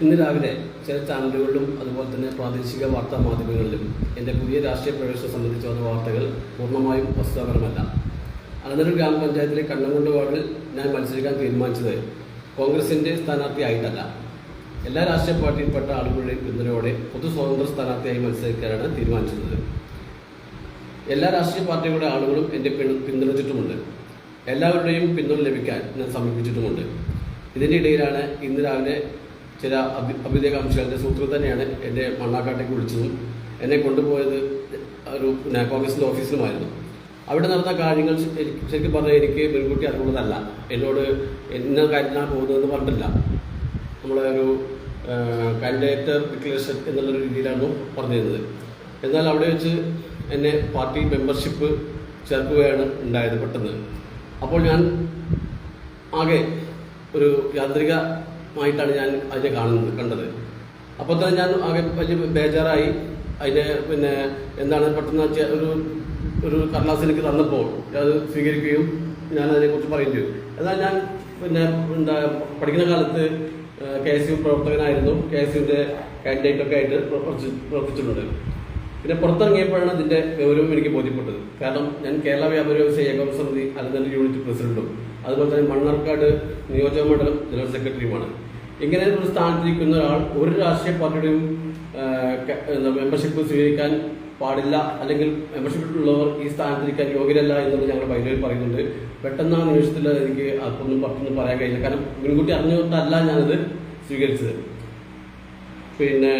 ഇന്ന് രാവിലെ ചില ചാനലുകളിലും അതുപോലെ തന്നെ പ്രാദേശിക വാർത്താ മാധ്യമങ്ങളിലും എന്റെ പുതിയ രാഷ്ട്രീയ പ്രവേശനം സംബന്ധിച്ച വാർത്തകൾ പൂർണമായും വസ്തുതാപരമല്ല അനന്തര ഗ്രാമപഞ്ചായത്തിലെ കണ്ണംകുണ്ട് വാർഡിൽ ഞാൻ മത്സരിക്കാൻ തീരുമാനിച്ചത് കോൺഗ്രസിന്റെ സ്ഥാനാർത്ഥിയായിട്ടല്ല. എല്ലാ രാഷ്ട്രീയ പാർട്ടിയിൽപ്പെട്ട ആളുകളുടെയും പിന്തുണയോടെ പൊതു സ്വതന്ത്ര സ്ഥാനാർത്ഥിയായി മത്സരിക്കാനാണ് തീരുമാനിച്ചത്. എല്ലാ രാഷ്ട്രീയ പാർട്ടികളുടെ ആളുകളും എന്റെ പിന്തുണച്ചിട്ടുമുണ്ട്. എല്ലാവരുടെയും പിന്തുണ ലഭിക്കാൻ ഞാൻ സമീപിച്ചിട്ടുമുണ്ട്. ഇതിന്റെ ഇടയിലാണ് ഇന്ന് രാവിലെ ചില അഭി അഭ്യുദയകാംക്ഷികളുടെ സുഹൃത്തുക്കൾ തന്നെയാണ് എന്നെ മണ്ണാക്കാട്ടേക്ക് വിളിച്ചതും എന്നെ കൊണ്ടുപോയത് ഒരു കോൺഗ്രസിന്റെ ഓഫീസിലുമായിരുന്നു. അവിടെ നടന്ന കാര്യങ്ങൾ ശരിക്കും പറഞ്ഞാൽ എനിക്ക് മുൻകൂട്ടി അറിവുള്ളതല്ല. എന്നോട് ഇന്ന കാര്യത്തിനാണ് പോകുന്നതെന്ന് പറഞ്ഞിട്ടില്ല. നമ്മളെ ഒരു കാൻഡിഡേറ്റ് ഡിക്ലറേഷൻ എന്നുള്ളൊരു രീതിയിലാണ് പറഞ്ഞിരുന്നത്. എന്നാൽ അവിടെ വെച്ച് എന്നെ പാർട്ടി മെമ്പർഷിപ്പ് ചേർക്കുകയാണ് ഉണ്ടായത് പെട്ടെന്ന്. അപ്പോൾ ഞാൻ ആകെ ഒരു യാന്ത്രികമായിട്ടാണ് ഞാൻ അതിനെ കാണുന്നത് കണ്ടത്. അപ്പോൾ തന്നെ ഞാൻ ആകെ വലിയ ബേജാറായി. അതിനെ പിന്നെ എന്താണ് പെട്ടെന്ന് ഒരു ഒരു കടലാസ് എനിക്ക് തന്നപ്പോൾ അത് സ്വീകരിക്കുകയും ഞാൻ അതിനെക്കുറിച്ച് പറയുകയും ചെയ്തു. എന്നാൽ ഞാൻ പിന്നെ എന്താ പഠിക്കുന്ന കാലത്ത് കെ എസ് യു പ്രവർത്തകനായിരുന്നു. കെ എസ് യുവിന്റെ കാൻഡിഡേറ്റൊക്കെ ആയിട്ട് പ്രവർത്തിച്ച് പ്രവർത്തിച്ചിട്ടുണ്ട്. പിന്നെ പുറത്തിറങ്ങിയപ്പോഴാണ് ഇതിന്റെ ഗൗരവം എനിക്ക് ബോധ്യപ്പെട്ടത്. കാരണം ഞാൻ കേരള വ്യാപാര വ്യവസായ ഏകോപന സമിതി അലനല്ലൂർ യൂണിറ്റ് പ്രസിഡന്റും അതുപോലെ തന്നെ മണ്ണാർക്കാട് നിയോജക മണ്ഡലം ജനറൽ സെക്രട്ടറിയുമാണ്. ഇങ്ങനെ ഒരു സ്ഥാനത്തിരിക്കുന്ന ഒരാൾ ഒരു രാഷ്ട്രീയ പാർട്ടിയുടെയും മെമ്പർഷിപ്പ് സ്വീകരിക്കാൻ പാടില്ല അല്ലെങ്കിൽ മെമ്പർഷിപ്പിലുള്ളവർ ഈ സ്ഥാനത്തിരിക്കാൻ യോഗ്യരല്ല എന്നുള്ളത് ഞങ്ങൾ ബൈലോയിൽ പറയുന്നുണ്ട്. പെട്ടെന്ന് ആ നിമിഷത്തിൽ എനിക്ക് അതൊന്നും പറ്റൊന്നും പറയാൻ കഴിയില്ല. കാരണം മുൻകൂട്ടി അറിഞ്ഞുകൊണ്ടല്ല ഞാനത് സ്വീകരിച്ചത്. പിന്നെ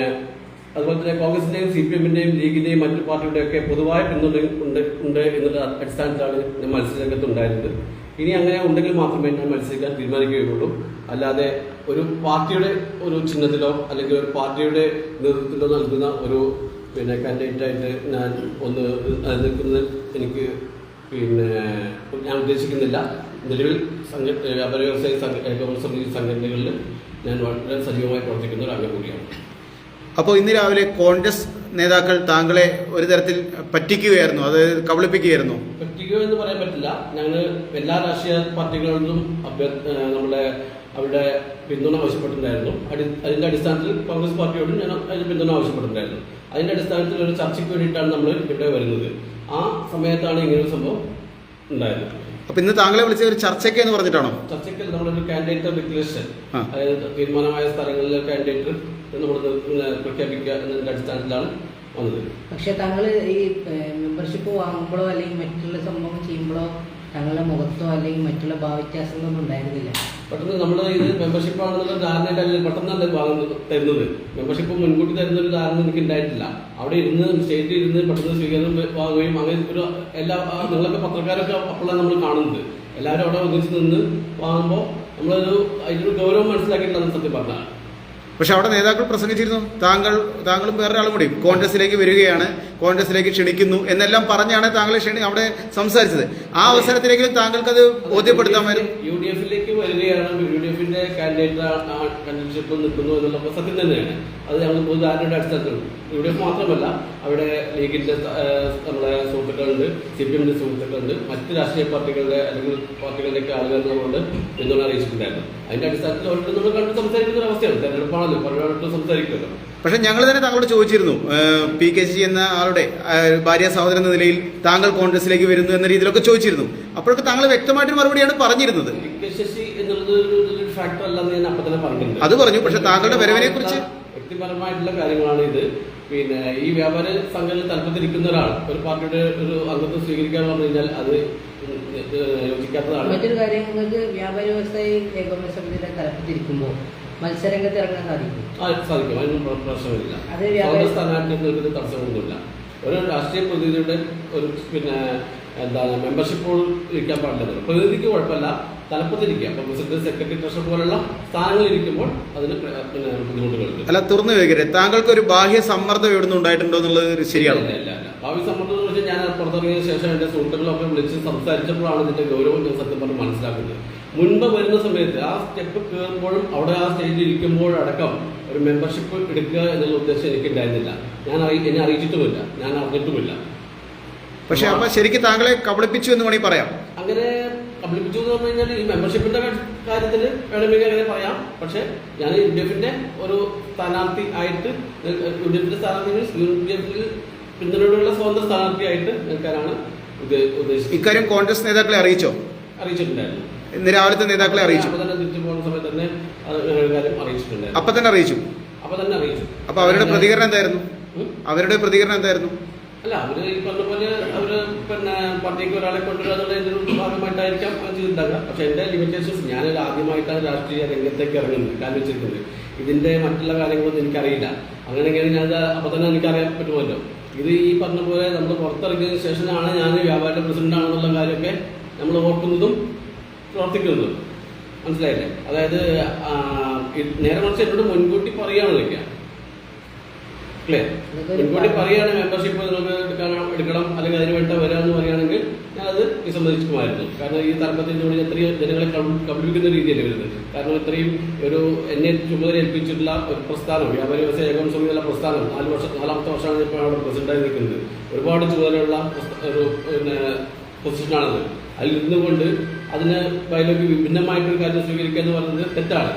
അതുപോലെ തന്നെ കോൺഗ്രസിന്റെയും സി പി എമ്മിന്റെയും ലീഗിന്റെയും മറ്റു പാർട്ടിയുടെയൊക്കെ പൊതുവായ പിന്തുണ ഉണ്ട് ഉണ്ട് എന്നുള്ള അടിസ്ഥാനത്തിലാണ് ഞാൻ മത്സരരംഗത്ത് ഉണ്ടായിരുന്നത് ഇനി അങ്ങനെ ഉണ്ടെങ്കിൽ മാത്രമേ ഞാൻ മത്സരിക്കാൻ തീരുമാനിക്കുകയുള്ളൂ. അല്ലാതെ ഒരു പാർട്ടിയുടെ ഒരു ചിഹ്നത്തിലോ അല്ലെങ്കിൽ ഒരു പാർട്ടിയുടെ നേതൃത്വത്തിലോ നൽകുന്ന ഒരു പിന്നെ കാൻഡിഡേറ്റ് ആയിട്ട് ഞാൻ ഒന്ന് നിൽക്കുന്നതിൽ എനിക്ക് പിന്നെ ഞാൻ ഉദ്ദേശിക്കുന്നില്ല. നിലവിൽ സംഘ വ്യാപാര വ്യവസായ സമിതി സംഘടനകളിൽ ഞാൻ വളരെ സജീവമായി പ്രവർത്തിക്കുന്ന ഒരു അംഗം കൂടിയാണ്. അപ്പോൾ ഇന്ന് രാവിലെ കോൺഗ്രസ് നേതാക്കൾ താങ്കളെ ഒരു തരത്തിൽ പറ്റിക്കുകയായിരുന്നു അതായത് കബളിപ്പിക്കുകയായിരുന്നു? പറ്റിക്കുക എന്ന് പറയാൻ പറ്റില്ല. ഞങ്ങൾ എല്ലാ രാഷ്ട്രീയ പാർട്ടികളിലും നിന്നും നമ്മുടെ അവരുടെ പിന്തുണ ആവശ്യപ്പെട്ടിട്ടുണ്ടായിരുന്നു. അടി അതിന്റെ അടിസ്ഥാനത്തിൽ കോൺഗ്രസ് പാർട്ടിയോടും ഞാൻ അതിന് പിന്തുണ ആവശ്യപ്പെട്ടിട്ടുണ്ടായിരുന്നു. അതിന്റെ അടിസ്ഥാനത്തിൽ ഒരു ചർച്ചയ്ക്ക് വേണ്ടിയിട്ടാണ് നമ്മൾ ഇവിടെ വരുന്നത്. ആ സമയത്താണ് ഇങ്ങനെ ഒരു സംഭവം ഉണ്ടായത്. അപ്പൊ ഇന്ന് താങ്കളെ വിളിച്ച ഒരു ചർച്ചയ്ക്ക് എന്ന് പറഞ്ഞിട്ടാണോ? ചർച്ചയ്ക്ക് നമ്മളൊരു കാൻഡിഡേറ്റ് ഡിക്ലറേഷൻ ആ. അതായത് തീരുമാനമായ സ്ഥലങ്ങളിലെ കാൻഡിഡേറ്റ് നമ്മൾ പ്രഖ്യാപിക്കുക എന്നതിന്റെ അടിസ്ഥാനത്തിലാണ് വന്നത്. പക്ഷെ താങ്കൾ ഈ മെമ്പർഷിപ്പ് വാങ്ങുമ്പോഴോ അല്ലെങ്കിൽ മറ്റുള്ള സംഭവം ചെയ്യുമ്പോഴോ താങ്കളുടെ മുഖത്തോ അല്ലെങ്കിൽ മറ്റുള്ള ഭാവവ്യത്യാസങ്ങളൊന്നും ഉണ്ടായിരുന്നില്ല. പെട്ടെന്ന് നമ്മൾ ഇത് മെമ്പർഷിപ്പ് ആണെന്നുള്ള പെട്ടെന്ന് പെട്ടെന്നല്ല തരുന്നത്. മെമ്പർഷിപ്പ് മുൻകൂട്ടി തരുന്ന ഒരു ധാരണ എനിക്ക് ഉണ്ടായിട്ടില്ല. അവിടെ ഇരുന്ന് സ്റ്റേറ്റിൽ ഇരുന്ന് പെട്ടെന്ന് സ്വീകരണം വാങ്ങുകയും അങ്ങനെ ഒരു എല്ലാ നിങ്ങളൊക്കെ പത്രക്കാരൊക്കെ അപ്പോഴാണ് നമ്മൾ കാണുന്നത്. എല്ലാവരും അവിടെ ഒന്നിച്ച് നിന്ന് വാങ്ങുമ്പോൾ നമ്മളൊരു അതിനൊരു ഗൗരവം മനസ്സിലാക്കിയിട്ടാണ് സത്യം പറഞ്ഞാൽ. പക്ഷെ അവിടെ നേതാക്കൾ പ്രസംഗിച്ചിരുന്നു. താങ്കൾ താങ്കളും വേറൊരാളും കൂടി കോൺഗ്രസിലേക്ക് വരികയാണ് കോൺഗ്രസിലേക്ക് ക്ഷണിക്കുന്നു എന്നെല്ലാം പറഞ്ഞാണ് താങ്കളെ ക്ഷണി അവിടെ സംസാരിച്ചത്. ആ അവസരത്തിലേക്കും താങ്കൾക്ക് അത് ബോധ്യപ്പെടുത്താമായിരുന്നു വരികയാണ്. നിൽക്കുന്നു എന്നുള്ള തന്നെയാണ്. മാത്രമല്ല നമ്മളെ സുഹൃത്തുക്കളുണ്ട് സി പി എമ്മിന്റെ സുഹൃത്തുക്കളുണ്ട് മറ്റ് രാഷ്ട്രീയ പാർട്ടികളുടെ അല്ലെങ്കിൽ പാർട്ടികളുടെയൊക്കെ ആളുകൾ നമ്മളോട് അറിയിച്ചിട്ടുണ്ടായിരുന്നു. അതിന്റെ അടിസ്ഥാനത്തിൽ അവർക്ക് നമ്മൾ കണ്ട് സംസാരിക്കുന്ന ഒരു അവസ്ഥയാണ്. തെരഞ്ഞെടുപ്പാണല്ലോ പലരോടും സംസാരിക്കുമല്ലോ. പക്ഷെ ഞങ്ങൾ തന്നെ താങ്കളോട് ചോദിച്ചിരുന്നു പി കെ സി എന്ന ആളുടെ ഭാര്യ സഹോദരൻ എന്ന നിലയിൽ താങ്കൾ കോൺഗ്രസിലേക്ക് വരുന്നു എന്ന രീതിയിലൊക്കെ ചോദിച്ചിരുന്നു. അപ്പോഴൊക്കെ താങ്കൾ വ്യക്തമായിട്ട് മറുപടിയാണ് പറഞ്ഞിരുന്നത്. അത് പറഞ്ഞു. പക്ഷെ താങ്കളുടെ വരവിനെ കുറിച്ച് വ്യക്തിപരമായിട്ടുള്ള കാര്യങ്ങളാണ് ഇത്. പിന്നെ ഈ വ്യാപാര സംഘടന തലപ്പത്തിരിക്കുന്ന ഒരാൾ ഒരു പാർട്ടിയുടെ ഒരു അംഗത്വം സ്വീകരിക്കാന്ന് പറഞ്ഞു കഴിഞ്ഞാൽ അത് യോജിക്കാത്തതാണ് മറ്റൊരു കാര്യം നിങ്ങൾക്ക് വ്യാപാര വ്യവസായ ഏകോപന സമിതിയുടെ തലപ്പത്തിരിക്കുമ്പോൾ മത്സരരംഗത്ത് ഇറങ്ങാൻ സാധിക്കും ആ, സാധിക്കും. അതിനൊന്നും പ്ര- പ്രശ്നമില്ല. കോൺഗ്രസ് സ്ഥാനാർത്ഥികൾക്ക് തടസ്സമൊന്നുമില്ല. ഒരു രാഷ്ട്രീയ പ്രതിനിധിയുടെ ഒരു പിന്നെ എന്താണ് മെമ്പർഷിപ്പ് ഇരിക്കാൻ പാടില്ല. പ്രതിനിധിക്ക് കുഴപ്പമില്ല. തലപ്പത്തിരിക്കുക. ഇപ്പൊ പ്രസിഡന്റ് സെക്രട്ടറി ട്രഷർ പോലുള്ള സ്ഥാനങ്ങളിൽ ഇരിക്കുമ്പോൾ അതിന് പ്ര- പിന്നെ ബുദ്ധിമുട്ടുകളുണ്ട് അല്ല തുറന്നു ചോദിക്കരുത് താങ്കൾക്ക് ഒരു ബാഹ്യ സമ്മർദ്ദം എവിടുന്ന് ഉണ്ടായിട്ടുണ്ടോ എന്നുള്ളത് ശരിയാണ്? ബാഹ്യ. സമ്മർദ്ദം എന്ന് വെച്ചാൽ പുറത്തിറങ്ങിയ ശേഷം എന്റെ സുഹൃത്തുക്കളൊക്കെ വിളിച്ച് സംസാരിച്ചപ്പോഴാണ് ഇതിന്റെ ഗൗരവം ഞാൻ സത്യം പറഞ്ഞ് മനസ്സിലാക്കുന്നത്. മുൻപ് വരുന്ന സമയത്ത് ആ സ്റ്റെപ്പ് കയറുമ്പോഴും അവിടെ ആ സ്റ്റേജിൽ ഇരിക്കുമ്പോഴടക്കം ഒരു മെമ്പർഷിപ്പ് എടുക്കുക എന്നുള്ള ഉദ്ദേശം എനിക്ക് ഉണ്ടായിരുന്നില്ല ഞാൻ എന്നെ അറിയിച്ചിട്ടുമില്ല. ഞാൻ അറിഞ്ഞിട്ടുമില്ല. പക്ഷെ അപ്പൊ ശരിക്കും താങ്കളെ കബളിപ്പിച്ചു എന്ന് വേണമെങ്കിൽ പറയാം. അങ്ങനെ കബളിപ്പിച്ചു എന്ന് പറഞ്ഞു കഴിഞ്ഞാൽ ഈ മെമ്പർഷിപ്പിന്റെ കാര്യത്തിൽ വേണമെങ്കിൽ അങ്ങനെ പറയാം. പക്ഷെ ഞാൻ യു ഡി എഫിന്റെ ഒരു സ്ഥാനാർത്ഥി ആയിട്ട് യു ഡി എഫിന്റെ സ്ഥാനാർത്ഥി മീൻസ് യു ഡി എഫിൽ പിന്തുണയുള്ള സ്വതന്ത്ര സ്ഥാനാർത്ഥിയായിട്ട് നിൽക്കാനാണ് ഉദ്ദേ- ഉദ്ദേശിച്ചത്. ഇക്കാര്യം കോൺഗ്രസ് നേതാക്കളെ അറിയിച്ചോ? അറിയിച്ചിട്ടുണ്ടായിരുന്നു. ഇന്ന് രാവിലത്തെ നേതാക്കളെ അറിയിച്ചു? അപ്പൊ തന്നെ തിരിച്ചു പോകുന്ന സമയത്ത് തന്നെ കാര്യം അറിയിച്ചിട്ടുണ്ടായിരുന്നു. അപ്പൊ തന്നെ അറിയിച്ചു? അപ്പൊ തന്നെ അറിയിച്ചു. അപ്പൊ അവരുടെ പ്രതികരണം എന്തായിരുന്നു? അവരുടെ പ്രതികരണം എന്തായിരുന്നു? അല്ല അവർ ഈ പറഞ്ഞ പോലെ അവർ പിന്നെ പാർട്ടിക്ക് ഒരാളെ ഒരു ഭാഗമായിട്ടായിരിക്കാം ചെയ്തിട്ടുണ്ടാകുക പക്ഷെ എന്റെ ലിമിറ്റേഷൻസ് ഞാനൊരു ആദ്യമായിട്ടാണ് രാഷ്ട്രീയ രംഗത്തേക്ക് ഇറങ്ങുന്നത് കാരണം വെച്ചിരിക്കുന്നത് ഇതിന്റെ മറ്റുള്ള കാര്യങ്ങളൊന്നും എനിക്കറിയില്ല. അങ്ങനെയെങ്കിൽ ഞാൻ അപ്പൊ തന്നെ എനിക്കറിയാൻ പറ്റുമല്ലോ. ഇത് ഈ പറഞ്ഞ പോലെ നമ്മൾ പുറത്തിറങ്ങിയതിന് ശേഷമാണ് ഞാൻ വ്യാപാര പ്രസിഡന്റ് ആണെന്നുള്ള കാര്യമൊക്കെ നമ്മൾ ഓർക്കുന്നതും പ്രവർത്തിക്കുന്നതും. മനസ്സിലായില്ലേ? അതായത് നേരെ മറിച്ച് എന്നോട് മുൻകൂട്ടി പറയുകയാണെന്നൊക്കെ അല്ലേ? മുൻകൂട്ടി പറയുകയാണ് മെമ്പർഷിപ്പ് നിങ്ങൾക്ക് എടുക്കാൻ എടുക്കണം അല്ലെങ്കിൽ അതിന് വേണ്ട വരാമെന്ന് പറയുകയാണെങ്കിൽ ഞാൻ അത് വിസമ്മതിക്കുമായിരുന്നു കാരണം ഈ തലപ്പത്തിലൂടെ എത്രയും ജനങ്ങളെ കബ- കബളിപ്പിക്കുന്ന രീതിയല്ലേ വരുന്നത്. കാരണം ഇത്രയും ഒരു എന്നെ ചുമതല ഏൽപ്പിച്ചിട്ടുള്ള ഒരു പ്രസ്ഥാനം വ്യാപാരി വ്യവസായ ഏകോപന സമിതിയുള്ള പ്രസ്ഥാനം നാല് വർഷം നാലാമത്തെ വർഷമാണ് ഇപ്പോൾ അവിടെ പ്രസിഡന്റായി നിൽക്കുന്നത്. ഒരുപാട് ചുമതലയുള്ള ഒരു പിന്നെ പൊസിഷനാണത് അതിൽ നിന്നുകൊണ്ട് അതിന് അതിലേക്ക് വിഭിന്നമായിട്ടൊരു കാര്യം സ്വീകരിക്കുക എന്ന് പറയുന്നത് തെറ്റാണ്.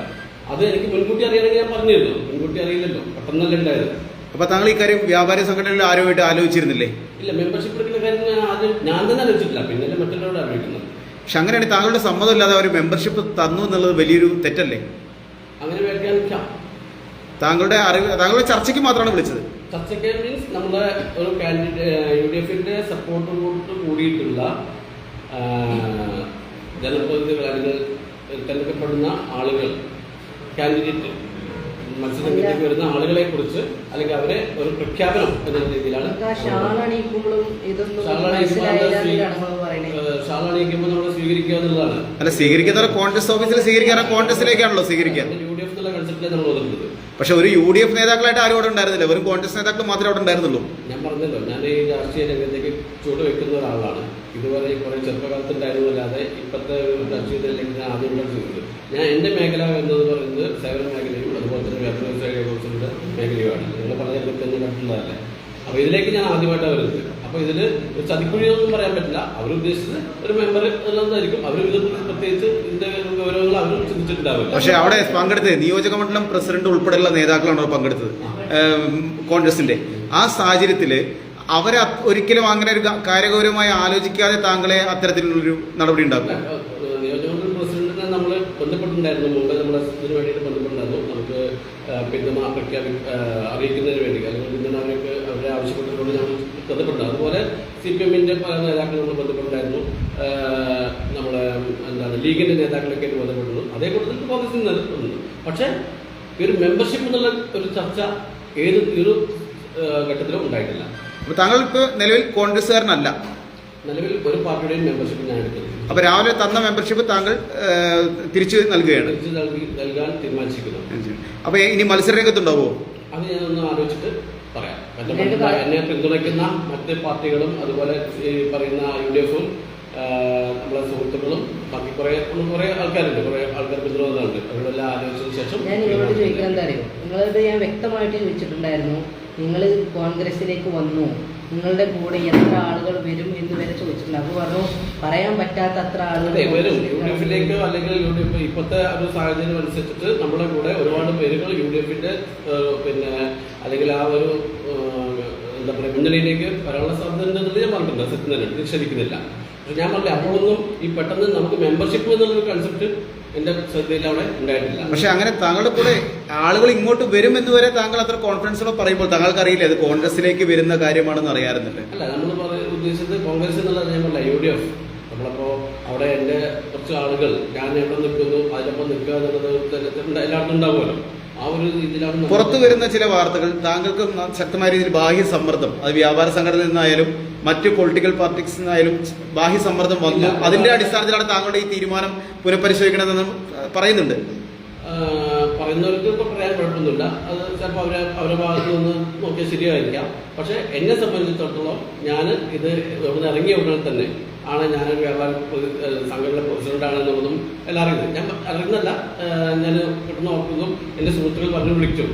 അത് എനിക്ക് മുൻകൂട്ടി അറിയണമെങ്കിൽ ഞാൻ പറഞ്ഞിരുന്നു. മുൻകൂട്ടി അറിയില്ലല്ലോ. പെട്ടെന്നല്ല ഉണ്ടായത്. അപ്പൊ താങ്കൾ ഈ കാര്യം വ്യാപാരി സംഘടനയിൽ ആരുമായിട്ട് ആലോചിച്ചിരുന്നില്ലേ? ഇല്ല മെമ്പർഷിപ്പ് എടുക്കുന്ന കാര്യം ഞാൻ ആദ്യം ഞാൻ തന്നെ ആലോചിച്ചിട്ടില്ല. പിന്നെ മറ്റുള്ളവരോട് ആലോചിക്കുന്നത് പക്ഷെ അങ്ങനെയാണ് താങ്കളുടെ സമ്മതം ഇല്ലാതെ അവർ മെമ്പർഷിപ്പ് തന്നു എന്നുള്ളത് വലിയൊരു തെറ്റല്ലേ? അങ്ങനെ വ്യാഖ്യാനിക്കാം. താങ്കളുടെ അറിവ് താങ്കളുടെ ചർച്ചയ്ക്ക് മാത്രമാണ് വിളിച്ചത്. ചർച്ചയ്ക്ക് മീൻസ് നമ്മളെ ഒരു കാൻഡിഡേറ്റ് യു ഡി എഫിന്റെ സപ്പോർട്ടോട് കൂടിയിട്ടുള്ള ജനപ്രതിനിധികൾ അല്ലെങ്കിൽ തെരഞ്ഞെടുക്കപ്പെടുന്ന ആളുകൾ കാൻഡിഡേറ്റ് മത്സരരംഗത്തേക്ക് വരുന്ന ആളുകളെ കുറിച്ച് അല്ലെങ്കിൽ അവരെ ഒരു പ്രഖ്യാപനം എന്ന രീതിയിലാണ് എന്നാണ് നമ്മൾ സ്വീകരിക്കുക എന്നുള്ളതാണ്. അല്ല സ്വീകരിക്കുന്നവരെ കോൺഗ്രസ് ഓഫീസിൽ സ്വീകരിക്കാറ് കോൺഗ്രസിലേക്കാണല്ലോ സ്വീകരിക്കുക. യു ഡി എഫ് എന്നുള്ള കൺസെപ്റ്റിലാണ് നമ്മൾ പക്ഷെ ഒരു യു ഡി എഫ് നേതാക്കളായിട്ട് ആരും അവിടെ ഉണ്ടായിരുന്നില്ല. വെറും കോൺഗ്രസ് നേതാക്കൾ മാത്രമേ അവിടെ ഉണ്ടായിരുന്നുള്ളൂ. ഞാൻ പറഞ്ഞല്ലോ ഞാൻ ഈ രാഷ്ട്രീയ രംഗത്തേക്ക് ചുവട് വെക്കുന്ന ഒരാളാണ്. ഇതുവരെ കുറെ അറിവല്ലാതെ ഇപ്പോഴത്തെ ഒരു ചർച്ച അല്ലെങ്കിൽ ഞാൻ ആദ്യം ചെയ്തത്. ഞാൻ എന്റെ മേഖല എന്നത് പറയുന്നത് സേവന മേഖലയും അതുപോലെ തന്നെ വ്യവസായ കുറിച്ചുള്ള മേഖലയുമാണ്. നിങ്ങൾ പറഞ്ഞ കൃത്യം കണ്ടിട്ടുള്ളതല്ലേ. അപ്പൊ ഇതിലേക്ക് ഞാൻ ആദ്യമായിട്ടാണ് വരുന്നത്. അപ്പോൾ ഇതിൽ ഒരു ചതിക്കുഴിയൊന്നും പറയാൻ പറ്റില്ല. അവർ ഉദ്ദേശിച്ചത് ഒരു മെമ്പർ എന്നുള്ളതായിരിക്കും അവർ ഇത് പ്രത്യേകിച്ച് ഇതിന്റെ ഗൗരവങ്ങൾ അവർ ചിന്തിച്ചിട്ടുണ്ടാവില്ല. പക്ഷേ അവിടെ പങ്കെടുത്തത് നിയോജക മണ്ഡലം പ്രസിഡന്റ് ഉൾപ്പെടെയുള്ള നേതാക്കളാണ് പങ്കെടുത്തത്. കോൺഗ്രസിന്റെ. ആ സാഹചര്യത്തിൽ അവരെ ഒരിക്കലും അങ്ങനെ ഒരു കാര്യഗൗരവമായി ആലോചിക്കാതെ താങ്കളെ അത്തരത്തിലുള്ളൊരു നടപടി ഉണ്ടാക്കും. നിയോജകമണ്ഡലം നമ്മൾ നമ്മൾ നമുക്ക് വേണ്ടി. അതുപോലെ പല നേതാക്കളും നേതാക്കളൊക്കെ ബന്ധപ്പെട്ടിരുന്നു. അതേ കൂട്ടത്തിൽ കോൺഗ്രസിൽ പക്ഷേ ഒരു മെമ്പർഷിപ്പ് എന്നുള്ള ഒരു ചർച്ച ഏത് ഒരു ഘട്ടത്തിലും ഉണ്ടായിട്ടില്ല. അപ്പൊ താങ്കൾ ഇപ്പൊ നിലവിൽ കോൺഗ്രസ്സുകാരനല്ല. നിലവിൽ ഒരു പാർട്ടിയുടെയും മെമ്പർഷിപ്പ് ഞാൻ എടുക്കുന്നില്ല അപ്പൊ രാവിലെ തന്ന മെമ്പർഷിപ്പ് താങ്കൾ തിരിച്ചു നൽകുകയാണ്. തിരിച്ചു നൽകി നൽകാൻ തീരുമാനിച്ചിരിക്കുന്നു. അപ്പൊ ഇനി മത്സരരംഗത്തുണ്ടാവോ? അത് ഞാനൊന്ന് ആലോചിച്ചിട്ട് പറയാം. എന്നെ പിന്തുണയ്ക്കുന്ന മറ്റ് പാർട്ടികളും അതുപോലെ ഈ പറയുന്ന യു ഡി എഫും നമ്മളെ സുഹൃത്തുക്കളും ബാക്കി കുറെ കുറെ ആൾക്കാരുണ്ട്. കുറെ ആൾക്കാർ പിന്തുണകളുണ്ട് അവരോടെല്ലാം ആലോചിച്ചതിന് ശേഷം ഞാൻ നിങ്ങളോട് ചോദിക്കാൻ എന്താ അറിയോ? നിങ്ങളത് ഞാൻ വ്യക്തമായിട്ട് ചോദിച്ചിട്ടുണ്ടായിരുന്നു. നിങ്ങൾ കോൺഗ്രസിലേക്ക് വന്നു. നിങ്ങളുടെ കൂടെ എത്ര ആളുകൾ വരും എന്ന് വരെ ചോദിച്ചിട്ടുണ്ട്. അപ്പൊ പറഞ്ഞു പറയാൻ പറ്റാത്ത അത്ര ആളുകൾ വരും. യു ഡി കോൺഗ്രസിലേക്ക് എഫിലേക്കോ അല്ലെങ്കിൽ യു ഡി എഫ് ഇപ്പോഴത്തെ ഒരു സാഹചര്യം അനുസരിച്ചിട്ട് നമ്മുടെ കൂടെ ഒരുപാട് പേരുകൾ യു ഡി എഫിന്റെ പിന്നെ അല്ലെങ്കിൽ ആ ഒരു എന്താ പറയുക മുന്നണിയിലേക്ക് വരാനുള്ള സാധ്യത ഉണ്ടെന്നുള്ളത് ഞാൻ പറഞ്ഞിട്ടുണ്ട്. സത്യം തന്നെ നിഷേധിക്കുന്നില്ല. പക്ഷെ ഞാൻ പറഞ്ഞില്ല അപ്പോഴൊന്നും ഈ പെട്ടെന്ന് നമുക്ക് മെമ്പർഷിപ്പ് എന്നുള്ളൊരു കൺസെപ്റ്റ് എന്റെ ശ്രദ്ധയിൽ അവിടെ ഉണ്ടായിട്ടില്ല. പക്ഷെ അങ്ങനെ താങ്കളുടെ കൂടെ ആളുകൾ ഇങ്ങോട്ട് വരും എന്ന് വരെ താങ്കൾ അത്ര കോൺഫിഡൻസോടെ പറയുമ്പോൾ താങ്കൾക്ക് അറിയില്ല അത് കോൺഗ്രസിലേക്ക് വരുന്ന കാര്യമാണെന്ന് അറിയാറുന്നില്ല അല്ല നമ്മൾ ഉദ്ദേശിച്ചത് കോൺഗ്രസ് ഞാൻ യു ഡി എഫ് നമ്മളപ്പോ അവിടെ എന്റെ കുറച്ച് ആളുകൾ ഞാൻ എവിടെ നിൽക്കുന്നു അതിനൊപ്പം നിൽക്കുക എന്നുള്ളത് എല്ലായിടത്തും ഉണ്ടാവുമല്ലോ. പുറത്തു വരുന്ന ചില വാർത്തകൾ താങ്കൾക്ക് ശക്തമായ രീതിയിൽ ബാഹ്യ സമ്മർദ്ദം അത് വ്യാപാര സംഘടനയിൽ നിന്നായാലും മറ്റ് പൊളിറ്റിക്കൽ പാർട്ടീസ് നിന്നായാലും ബാഹ്യ സമ്മർദ്ദം വന്നു. അതിന്റെ അടിസ്ഥാനത്തിലാണ് താങ്കളുടെ ഈ തീരുമാനം പുനഃപരിശോധിക്കണമെന്ന് പറയുന്നുണ്ട്. പറയുന്നവർക്ക് ഇപ്പൊ പറയാൻ കുഴപ്പമൊന്നുമില്ല. അത് ചിലപ്പോൾ അവരെ അവരുടെ ഭാഗത്ത് നിന്ന് നോക്കിയാൽ ശരിയായിരിക്കാം. പക്ഷെ എന്നെ സംബന്ധിച്ചിടത്തോളം ഞാൻ ഇത് ഇറങ്ങിയ ഉടനെ തന്നെ ആണ് ഞാനൊരു വ്യാപാര സംഘടന പ്രസിഡന്റ് ആണെന്നുള്ളതും എല്ലാം അറിയുന്നത്. ഞാൻ അറിയുന്നല്ല ഞാൻ കിട്ടുന്ന ഓർക്കുന്നതും എന്റെ സുഹൃത്തുക്കൾ പറഞ്ഞു വിളിച്ചു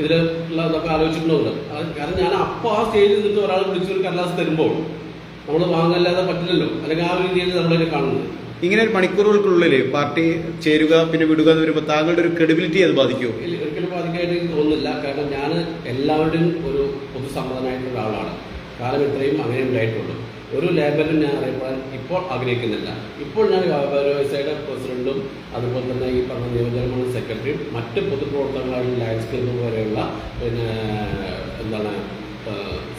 ഇതിൽ ഉള്ളതൊക്കെ ആലോചിച്ചിട്ടുള്ളത് കാരണം ഞാൻ അപ്പോൾ ആ സ്റ്റേജിൽ നിന്നിട്ട് ഒരാൾ വിളിച്ച് ഒരു കടലാസ് തരുമ്പോൾ നമ്മൾ വാങ്ങല്ലാതെ പറ്റില്ലല്ലോ. അല്ലെങ്കിൽ ആ ഒരു രീതിയിൽ നമ്മളതിനെ കാണുന്നത്. ഇങ്ങനെ ഒരു മണിക്കൂറുകൾക്കുള്ളിൽ പാർട്ടി ചേരുക പിന്നെ വിടുക എന്ന് വരുമ്പോൾ താങ്കളുടെ ഒരു ക്രെഡിബിലിറ്റി അത് ബാധിക്കുമോ ഒരിക്കലും ബാധിക്കായിട്ട് എനിക്ക് തോന്നുന്നില്ല. കാരണം ഞാൻ എല്ലാവരുടെയും ഒരു പൊതുസമ്മതനായിട്ടുള്ള ഒരാളാണ്. കാലം ഇത്രയും അങ്ങനെ ഉണ്ടായിട്ടുള്ളൂ ഒരു ലേബലും ഞാൻ അറിയപ്പെടാൻ ഇപ്പോൾ ആഗ്രഹിക്കുന്നില്ല. ഇപ്പോൾ ഞാൻ വ്യാപാര വ്യവസായയുടെ പ്രസിഡന്റും അതുപോലെ തന്നെ ഈ പറഞ്ഞ നിയോജകമണ്ഡല സെക്രട്ടറിയും മറ്റ് പൊതുപ്രവർത്തകങ്ങളായ ലാൻഡ്സ്കേപ്പ് പോലെയുള്ള പിന്നെ എന്താണ്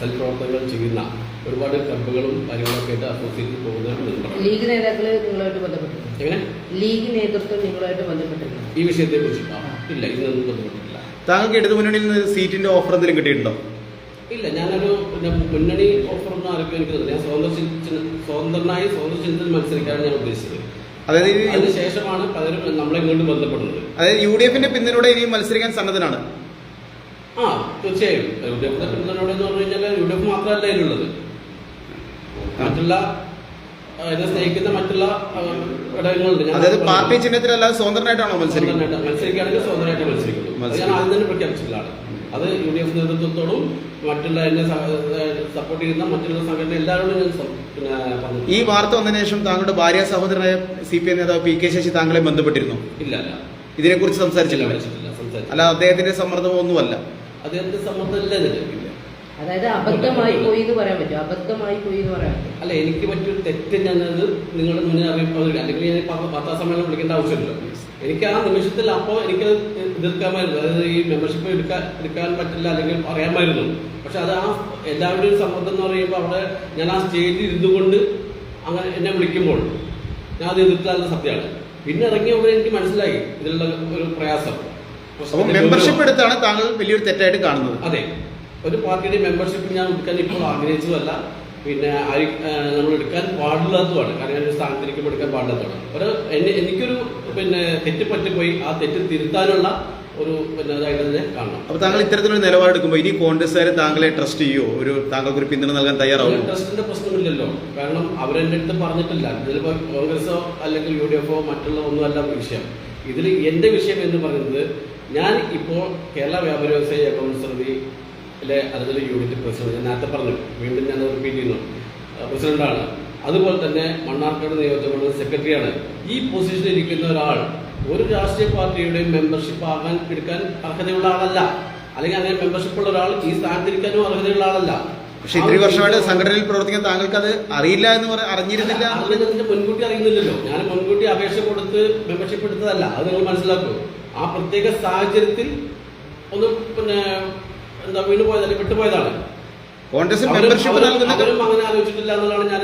സൽപ്രവർത്തനങ്ങൾ ചെയ്യുന്ന ഒരുപാട് ക്ലബുകളും കാര്യങ്ങളൊക്കെ ആയിട്ട് അസോസിയേറ്റ് പോകുന്ന ലീഗ് നേതാക്കൾ നിങ്ങളുമായിട്ട് ബന്ധപ്പെട്ടിരുന്നു എങ്ങനെ? ലീഗ് നേതൃത്വം നിങ്ങളുമായിട്ട് ബന്ധപ്പെട്ടിരുന്നു ഈ വിഷയത്തെ കുറിച്ച് ഇല്ല ഇതൊന്നും ബന്ധപ്പെട്ടിട്ടില്ല. താങ്കൾക്ക് ഇടതുമുന്നണിയിൽ നിന്ന് സീറ്റിന്റെ ഓഫർ എന്തെങ്കിലും കിട്ടിയിട്ടുണ്ടോ? ഇല്ല ഞാനൊരു പിന്നെ മുന്നണി ഓഫറൊന്നും ആർക്കും എനിക്ക് തന്നെ ഞാൻ സ്വതന്ത്ര സ്വതന്ത്രനായി സ്വതന്ത്ര ചിന്തയിൽ മത്സരിക്കാനാണ് ഞാൻ ഉദ്ദേശിച്ചത്. അതായത് ഈ- അതിന് ശേഷമാണ് പലരും നമ്മളെ ഇങ്ങോട്ട് ബന്ധപ്പെടുന്നത്. അതായത് യു ഡി എഫിന്റെ പിന്തുണയോടെ ഇനി മത്സരിക്കാൻ സന്നദ്ധനാണ്. ആ തീർച്ചയായും. യു ഡി എഫിന്റെ പിന്തുണയോടെ എന്ന് പറഞ്ഞു കഴിഞ്ഞാൽ യു ഡി എഫ് മാത്രമല്ല അതിലുള്ളത്. മറ്റുള്ള എന്നെ സ്നേഹിക്കുന്ന മറ്റുള്ള ഘടകങ്ങളുണ്ട്. അതായത് പാർട്ടി ചിഹ്നത്തിലല്ലാതെ സ്വതന്ത്രനായിട്ടാണോ മത്സരിക്കുന്നത്? മത്സരിക്കുകയാണെങ്കിൽ സ്വതന്ത്രമായിട്ട് മത്സരിക്കുന്നു അത് ഞാൻ. ആദ്യം തന്നെ പ്രഖ്യാപിച്ചിട്ടുള്ളതാണ്. അത് യു ഡി എഫ് നേതൃത്വത്തോടും മറ്റുള്ള എന്നെ സപ്പോർട്ട് ചെയ്യുന്ന മറ്റുള്ള സംഘടന എല്ലാവരോടും ഞാൻ പിന്നെ പറഞ്ഞു ഈ വാർത്ത വന്നതിന് ശേഷം താങ്കളുടെ ഭാര്യ സഹോദരനായ സി പി എം നേതാവ് പി കെ ശശി താങ്കളെ ബന്ധപ്പെട്ടിരുന്നു? ഇല്ല ഇല്ല. ഇതിനെക്കുറിച്ച് സംസാരിച്ചില്ല അല്ല അദ്ദേഹത്തിന്റെ സമ്മർദ്ദമോ ഒന്നുമല്ല. അദ്ദേഹത്തിന്റെ സമ്മർദ്ദം ഇല്ല അതായത് അബദ്ധമായി പോയി എന്ന് പറയാൻ പറ്റും അബദ്ധമായി പോയി എന്ന് പറയാൻ പറ്റും അല്ല എനിക്ക് പറ്റിയൊരു തെറ്റ് ഞാനത് നിങ്ങളുടെ മുന്നേ അറിയിപ്പോൾ അല്ലെങ്കിൽ ഞാൻ പത്താം വാർത്താ സമ്മേളനം വിളിക്കേണ്ട ആവശ്യമില്ല. എനിക്ക് ആ നിമിഷത്തിൽ അപ്പോൾ എനിക്ക് എതിർക്കാമായിരുന്നു. അതായത് ഈ മെമ്പർഷിപ്പ് എടുക്കാൻ എടുക്കാൻ പറ്റില്ല അല്ലെങ്കിൽ അറിയാമായിരുന്നു പക്ഷെ അത് ആ എല്ലാവരുടെയും സമ്മർദ്ദം എന്ന് പറയുമ്പോൾ അവിടെ ഞാൻ ആ സ്റ്റേജിൽ ഇരുന്നു കൊണ്ട് അങ്ങനെ എന്നെ വിളിക്കുമ്പോൾ ഞാൻ അത് എതിർക്കാനുള്ള സത്യമാണ്. പിന്നെ ഇറങ്ങിയപ്പോൾ എനിക്ക് മനസ്സിലായി ഇതിലുള്ള ഒരു പ്രയാസം. അപ്പോൾ മെമ്പർഷിപ്പ് എടുത്താണ് താങ്കൾ വലിയൊരു തെറ്റായിട്ട് കാണുന്നത്. അതെ. ഒരു പാർട്ടിയുടെ മെമ്പർഷിപ്പ് ഞാൻ എടുക്കാൻ ഇപ്പോൾ ആഗ്രഹിച്ചതല്ല. പിന്നെ നമ്മൾ എടുക്കാൻ പാടില്ലാത്തതാണ് കാരണം ഞാൻ ഒരു സ്ഥാനത്തിരിക്കുമ്പോൾ എടുക്കാൻ പാടില്ലാത്തതാണ് ഒരു എന്നെ എനിക്കൊരു പിന്നെ തെറ്റ് പറ്റിപ്പോയി ആ തെറ്റ് തിരുത്താനുള്ള ഒരു പിന്നെ ഇതായിട്ട് തന്നെ കാണണം. അപ്പൊ താങ്കൾ ഇത്തരത്തിലൊരു നിലപാടെടുക്കുമ്പോൾ ഇനി കോൺഗ്രസ്സുകാരെ താങ്കളെ ട്രസ്റ്റ് ചെയ്യുമോ ഒരു താങ്കൾക്ക് ഒരു പിന്തുണ നൽകാൻ തയ്യാറാവും ട്രസ്റ്റിന്റെ പ്രശ്നമില്ലല്ലോ. കാരണം അവരെന്റെ അടുത്ത് പറഞ്ഞിട്ടില്ല. ഇതിലിപ്പോ കോൺഗ്രസോ അല്ലെങ്കിൽ യു ഡി എഫോ മറ്റുള്ള ഒന്നുമല്ല വിഷയം. ഇതിൽ എന്റെ വിഷയം എന്ന് പറയുന്നത് ഞാൻ ഇപ്പോൾ കേരള വ്യാപാര വ്യവസായ ഏകോപന സമിതിയിലെ അതിലെ യൂണിറ്റ് പ്രസിഡന്റ് ഞാൻ നേരത്തെ പറഞ്ഞു വീണ്ടും ഞാൻ റിപ്പീറ്റ് ചെയ്യുന്നു പ്രസിഡന്റാണ്. അതുപോലെ തന്നെ മണ്ണാർക്കാട് നിയോജകമണ്ഡല സെക്രട്ടറിയാണ്. ഈ പൊസിഷനിൽ ഇരിക്കുന്ന ഒരാൾ ഒരു രാഷ്ട്രീയ പാർട്ടിയുടെയും മെമ്പർഷിപ്പ് ആകാൻ എടുക്കാൻ അർഹതയുള്ള ആളല്ല. അല്ലെങ്കിൽ അങ്ങനെ മെമ്പർഷിപ്പ് ഉള്ള ഒരാൾ ഈ സ്ഥാനത്തിരിക്കാനും അർഹതയുള്ള ആളല്ല. പക്ഷെ ഇത്രയും വർഷമായിട്ട് സംഘടനയിൽ പ്രവർത്തിക്കാൻ താങ്കൾക്ക് അത് അറിയില്ല എന്ന് പറഞ്ഞാൽ അറിഞ്ഞിരുന്നില്ല മുൻകൂട്ടി അറിയുന്നില്ലല്ലോ. ഞാൻ മുൻകൂട്ടി അപേക്ഷ കൊടുത്ത് മെമ്പർഷിപ്പ് എടുത്തതല്ല. അത് നിങ്ങൾ മനസ്സിലാക്കൂ. ആ പ്രത്യേക സാഹചര്യത്തിൽ ഒന്ന് പിന്നെ എന്താ വീണ്ടുപോയതല്ല വിട്ടുപോയതാണ്. കോൺഗ്രസിൽ മെമ്പർഷിപ്പ് നൽകുന്ന അവരും അങ്ങനെ ആലോചിച്ചിട്ടില്ല എന്നുള്ളതാണ് ഞാൻ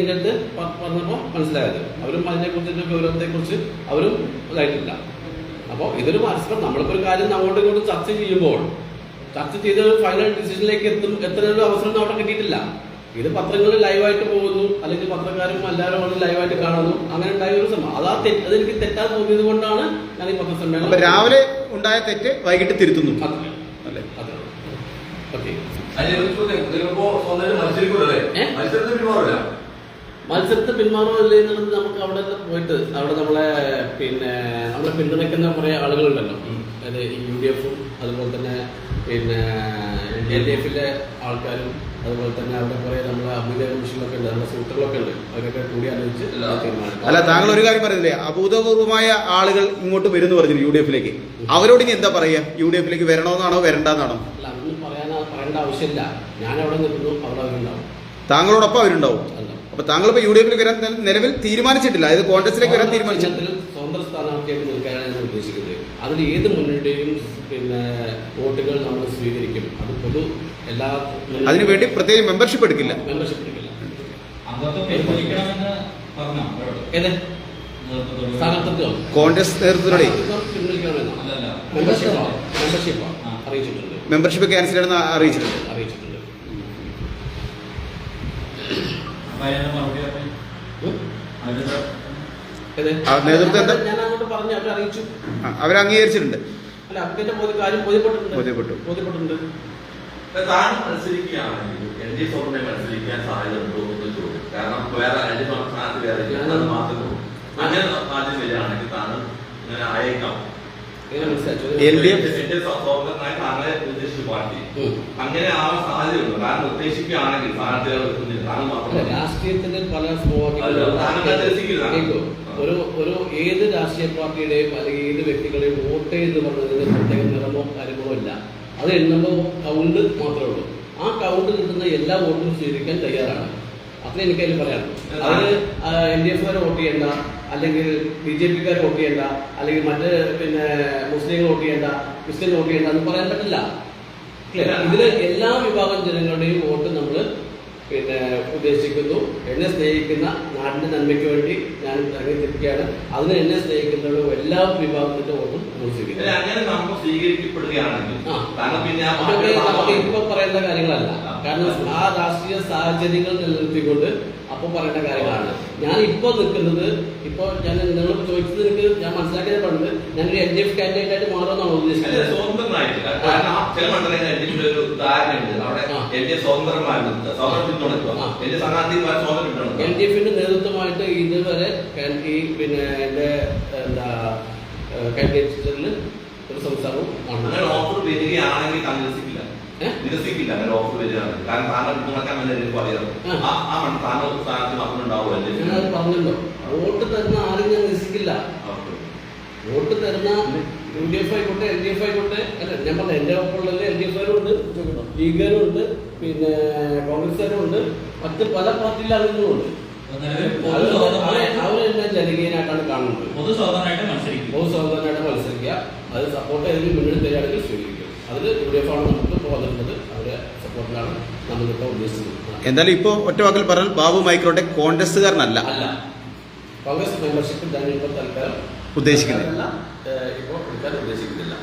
എന്റെ അടുത്ത് പറഞ്ഞപ്പോ പറഞ്ഞപ്പോൾ മനസ്സിലായത്. അവരും അതിനെ ഗൗരവത്തെക്കുറിച്ച് ഗൗരവത്തെ കുറിച്ച് അവരും ഇതായിട്ടില്ല. അപ്പോൾ ഇതൊരു പരസ്പരം നമ്മളിപ്പോൾ ഒരു കാര്യം അങ്ങോട്ടും ഇങ്ങോട്ടും ചർച്ച ചെയ്യുമ്പോൾ ചർച്ച ചെയ്ത് ഫൈനൽ ഡിസിഷനിലേക്ക് എത്തും എത്തുന്ന ഒരു അവസരം അവിടെ കിട്ടിയിട്ടില്ല. ഇത് പത്രങ്ങളിൽ ലൈവായിട്ട് പോകുന്നു അല്ലെങ്കിൽ പത്രക്കാരും എല്ലാവരും വന്ന് ലൈവായിട്ട് കാണുന്നു. അങ്ങനെ ഉണ്ടായ ഒരു സംഭവം. അതാ തെറ്റ് അതെനിക്ക് തെറ്റാൻ തോന്നിയത് കൊണ്ടാണ് ഞാൻ ഈ പത്രസമ്മേളനം രാവിലെ ഉണ്ടായ തെറ്റ് വൈകിട്ട് തിരുത്തുന്നു. അതെ. അതെ. ഓക്കെ. മത്സരത്തിൽ പിന്മാറുമല്ലേ എന്നുള്ളത് നമുക്ക് അവിടെ പോയിട്ട് അവിടെ നമ്മളെ പിന്നെ നമ്മളെ പിന്തുണയ്ക്കുന്ന കുറെ ആളുകളുണ്ടല്ലോ. അതായത് യു ഡി എഫും അതുപോലെ തന്നെ പിന്നെ എൽ ഡി എഫിലെ ആൾക്കാരും അതുപോലെ തന്നെ അവിടെ കുറെ നമ്മളെ അഭിനയ കമ്മീഷനിലൊക്കെ ഉണ്ട് നമ്മുടെ സുഹൃത്തുക്കളൊക്കെ ഉണ്ട്. അവരൊക്കെ കൂടി ആലോചിച്ച് അല്ല താങ്കൾ ഒരു കാര്യം പറയുന്നില്ലേ? അഭൂതപൂർവമായ ആളുകൾ ഇങ്ങോട്ട് വരുന്നു പറഞ്ഞു യു ഡി എഫിലേക്ക്. അവരോട് ഇനി എന്താ പറയുക യു ഡി എഫിലേക്ക് വരണമെന്നാണോ വരണ്ടെന്നാണോ അല്ല അതൊന്നും പറയാൻ പറയേണ്ട ആവശ്യമില്ല. ഞാൻ അവിടെ നിൽക്കുന്നു അവിടെ അവരുണ്ടാവും. താങ്കളോടൊപ്പം അവരുണ്ടാവും. അപ്പൊ താങ്കൾ ഇപ്പൊ യു ഡി എഫിൽ വരാൻ നിലവിൽ തീരുമാനിച്ചിട്ടില്ല. അതായത് കോൺഗ്രസിലേക്ക് വരാൻ തീരുമാനിച്ചിട്ടില്ല. സ്വന്തം സ്വതന്ത്ര സ്ഥാനാർത്ഥിയായിട്ട് നിൽക്കാനാണ് ഞാൻ ഉദ്ദേശിക്കുന്നത്. അതിൽ ഏത് മുന്നണിയുടെയും പിന്നെ വോട്ടുകൾ നമ്മൾ സ്വീകരിക്കും. അത് പൊതു എല്ലാ അതിനുവേണ്ടി പ്രത്യേകം മെമ്പർഷിപ്പ് എടുക്കില്ല. മെമ്പർഷിപ്പ് എടുക്കില്ല. കോൺഗ്രസ് നേതൃത്വത്തോടെ. മെമ്പർഷിപ്പോ. അറിയിച്ചിട്ടുണ്ട്. ക്യാൻസൽ ചെയ്യണമെന്ന് അറിയിച്ചിട്ടുണ്ട്. അറിയിച്ചിട്ടുണ്ട്. നേതൃത്വം എന്താ? ഞാൻ അങ്ങോട്ട് പറഞ്ഞു അവർ അംഗീകരിച്ചിട്ടുണ്ട്. ബോധ്യപ്പെട്ടു. ബോധ്യപ്പെട്ടിട്ടുണ്ട്. താൻ മത്സരിക്കുകയാണെങ്കിൽ എൽ ഡി എഫോടെ മത്സരിക്കാൻ സാധ്യത ഉണ്ടോ എന്ന് ചോദിക്കും കാരണം വേറെ എൽ ഡി എഫ് സ്ഥാനത്ത് വേറെ. അത് മാത്രമേ ഉള്ളൂ. അങ്ങനെ സാധ്യത വരികയാണെങ്കിൽ താൻ എങ്ങനെ മനസ്സിലാച്ചു എൽ ഡി എഫ് ഉദ്ദേശിച്ചു പാർട്ടി. അങ്ങനെ സാഹചര്യം കാരണം ഉദ്ദേശിക്കുകയാണെങ്കിൽ രാഷ്ട്രീയത്തിന്റെ പല. ഒരു ഒരു ഏത് രാഷ്ട്രീയ പാർട്ടിയുടെയും അല്ലെങ്കിൽ ഏത് വ്യക്തികളുടെയും വോട്ട് എന്ന് പറഞ്ഞതിന് പ്രത്യേക നിറമോ കാര്യങ്ങളോ ഇല്ല. അത് എണ്ണുമ്പോൾ കൗണ്ട് മാത്രമേ ഉള്ളൂ. ആ കൗണ്ട് കിട്ടുന്ന എല്ലാ വോട്ടും സ്വീകരിക്കാൻ തയ്യാറാണ്. അത്രേ എനിക്ക് അതിൽ പറയാം അതിന് എൽ ഡി എഫുകാർ വോട്ട് ചെയ്യണ്ട. അല്ലെങ്കിൽ ബി ജെ പിക്കാർ വോട്ട് ചെയ്യണ്ട അല്ലെങ്കിൽ മറ്റ് പിന്നെ മുസ്ലിങ്ങൾ വോട്ട് ചെയ്യണ്ട ക്രിസ്ത്യൻ വോട്ട് ചെയ്യണ്ട എന്ന് പറയാൻ പറ്റില്ല. ഇതിൽ എല്ലാ വിഭാഗം ജനങ്ങളുടെയും വോട്ട് നമ്മൾ പിന്നെ ഉദ്ദേശിക്കുന്നു. എന്നെ സ്നേഹിക്കുന്ന നാടിന്റെ നന്മയ്ക്ക് വേണ്ടി ഞാൻ തെരഞ്ഞെടുത്തിരിക്കുകയാണ് അതിന് എന്നെ സ്നേഹിക്കുന്നവരും എല്ലാ വിഭാഗത്തിന്റെ വോട്ടും നമ്മൾ സ്വീകരിക്കും ഇപ്പൊ പറയുന്ന കാര്യങ്ങളല്ല. കാരണം ആ രാഷ്ട്രീയ സാഹചര്യങ്ങൾ നിലനിർത്തിക്കൊണ്ട് അപ്പൊ പറയേണ്ട കാര്യങ്ങളാണ്. ഞാൻ ഇപ്പോൾ നിൽക്കുന്നത് ഇപ്പോൾ ഞാൻ നിങ്ങൾ ചോദിച്ചത് എനിക്ക് ഞാൻ മനസ്സിലാക്കിയത് പറഞ്ഞത് ഞാനൊരു എൽ ഡി എഫ് കാൻഡിഡേറ്റ് ആയിട്ട് മാറുമെന്നാണ് ഉദ്ദേശിക്കുന്നത് സ്വതന്ത്രമായിട്ടില്ല. കാരണം ചില മണ്ഡലങ്ങളിൽ എൽ ഒരു ധാരണയുണ്ട് ഡി എഫ് സ്വതന്ത്രമായിരുന്നു സ്വതന്ത്രം പിന്തുണക്കുക എൽ ഡി സ്ഥാനാർത്ഥിമാർ സ്വതന്ത്രം എൽ ഡി എഫിന്റെ നേതൃത്വമായിട്ട് ഇതുവരെ ഈ പിന്നെ എന്റെ എന്താ കാൻഡിഡേറ്റിൽ ഒരു സംസാരവും ഓഫർ വരികയാണെങ്കിൽ നിരസിക്കില്ല അങ്ങനെ ഓഫർ വരികയാണ്. കാരണം താങ്കൾ നിങ്ങളൊക്കെ അങ്ങനെ എനിക്ക് അറിയാം ആ. ആ താങ്കൾ സ്ഥാനത്ത് ഡി ഞാനത് പറഞ്ഞല്ലോ. വോട്ട് തരുന്ന ആരും ഞാൻ നിരസിക്കില്ല വോട്ട് തരുന്ന യു ഡി എഫ് ആയിക്കോട്ടെ എൽ ഡി എഫ് ആയിക്കോട്ടെ അല്ല ഞാൻ പറഞ്ഞ എന്റെ ഒപ്പമുള്ളത് എൽ ഡി എഫുകാരും ഉണ്ട് ലീഗുകാരും ഉണ്ട് പിന്നെ കോൺഗ്രസ്സുകാരും ഉണ്ട് മറ്റ് പല പാർട്ടിയിലെ ഉണ്ട്. ജനകീയനായിട്ടാണ് കാണുന്നത്. പൊതു സ്വതന്ത്രമായിട്ട് മത്സരിക്കും. ബഹു സഹോദരനായിട്ട് മത്സരിക്കുക. അത് സപ്പോർട്ട് ചെയ്ത് മുന്നിൽ തരികയാണെങ്കിൽ സ്വീകരിക്കും. അതിൽ യു ഡി എഫ് ആണ് നമുക്ക് ഇപ്പോൾ വന്നിട്ടുള്ളത് അവരുടെ സപ്പോർട്ടിലാണ് നമ്മളിപ്പോൾ ഉദ്ദേശിക്കുന്നത്. എന്തായാലും ഇപ്പോൾ ഒറ്റ വാക്കിൽ പറഞ്ഞാൽ ബാബു മൈക്രോട്ടെ കോൺഗ്രസ്സുകാരനല്ല. അല്ല. കോൺഗ്രസ് മെമ്പർഷിപ്പ് ഞാൻ ഇപ്പോൾ തൽക്കാലം ഉദ്ദേശിക്കുന്നത് അല്ല, ഏഹ്, ഇപ്പോൾ എടുക്കാൻ ഉദ്ദേശിക്കുന്നില്ല.